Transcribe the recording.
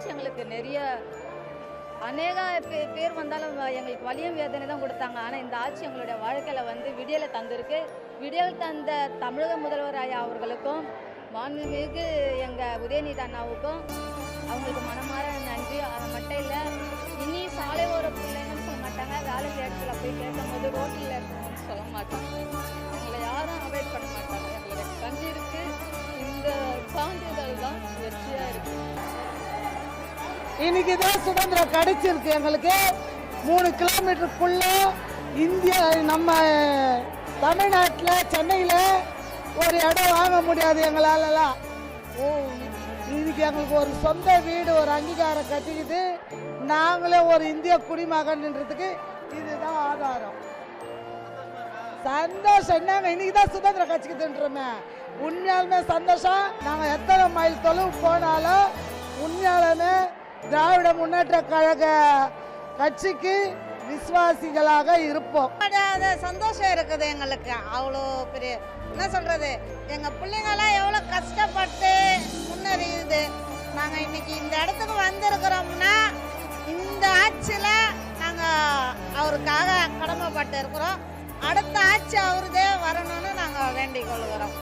ஆட்சி எங்களுக்கு நிறைய அநேக பேர் வந்தாலும் எங்களுக்கு வலியும் வேதனை தான் கொடுத்தாங்க. ஆனால் இந்த ஆட்சி எங்களுடைய வாழ்க்கையில் வந்து விடியலை தந்திருக்கு. விடியல் தந்த தமிழக முதல்வர் ஐயா அவர்களுக்கும் மாண்புமிகு எங்கள் உதயநிதி அண்ணாவுக்கும் அவங்களுக்கு மனமார நன்றி. அது மட்டும் இல்லை இனி சாலை ஓர பிள்ளைங்கன்னு சொல்ல மாட்டாங்க. வேலை இடத்துல போய் கேட்கும்போது ரோட்டில் இன்னைக்கு தான் சுதந்திரம் கிடைச்சிருக்கு எங்களுக்கு. மூணு கிலோமீட்டருக்குள்ள இந்தியா நம்ம தமிழ்நாட்டில் சென்னையில் ஒரு இடம் வாங்க முடியாது எங்களாலலாம். ஓ இன்னைக்கு எங்களுக்கு ஒரு சொந்த வீடு ஒரு அங்கீகாரம் கட்டிக்கிட்டு நாங்களே ஒரு இந்திய குடிமகன்ன்றதுக்கு இதுதான் ஆதாரம். சந்தோஷம். என்னங்க இன்னைக்கு தான் சுதந்திர கட்சிக்குதுன்றோமே உண்மையாலுமே சந்தோஷம். நாங்கள் எத்தனை மைல் தொழில் போனாலும் உண்மையாலுமே திராவிட முன்னேற்ற கழக கட்சிக்கு விசுவாசிகளாக இருப்போம். சந்தோஷம் இருக்குது எங்களுக்கு. அவ்வளோ பெரிய என்ன சொல்றது? எங்க பிள்ளைங்களாம் எவ்வளோ கஷ்டப்பட்டு முன்னறியுது. நாங்க இன்னைக்கு இந்த இடத்துக்கு வந்திருக்கிறோம்னா இந்த ஆட்சியில நாங்க அவருக்காக கடமைப்பட்டு இருக்கிறோம். அடுத்த ஆட்சி அவருதே வரணும்னு நாங்க வேண்டிக் கொள்கிறோம்.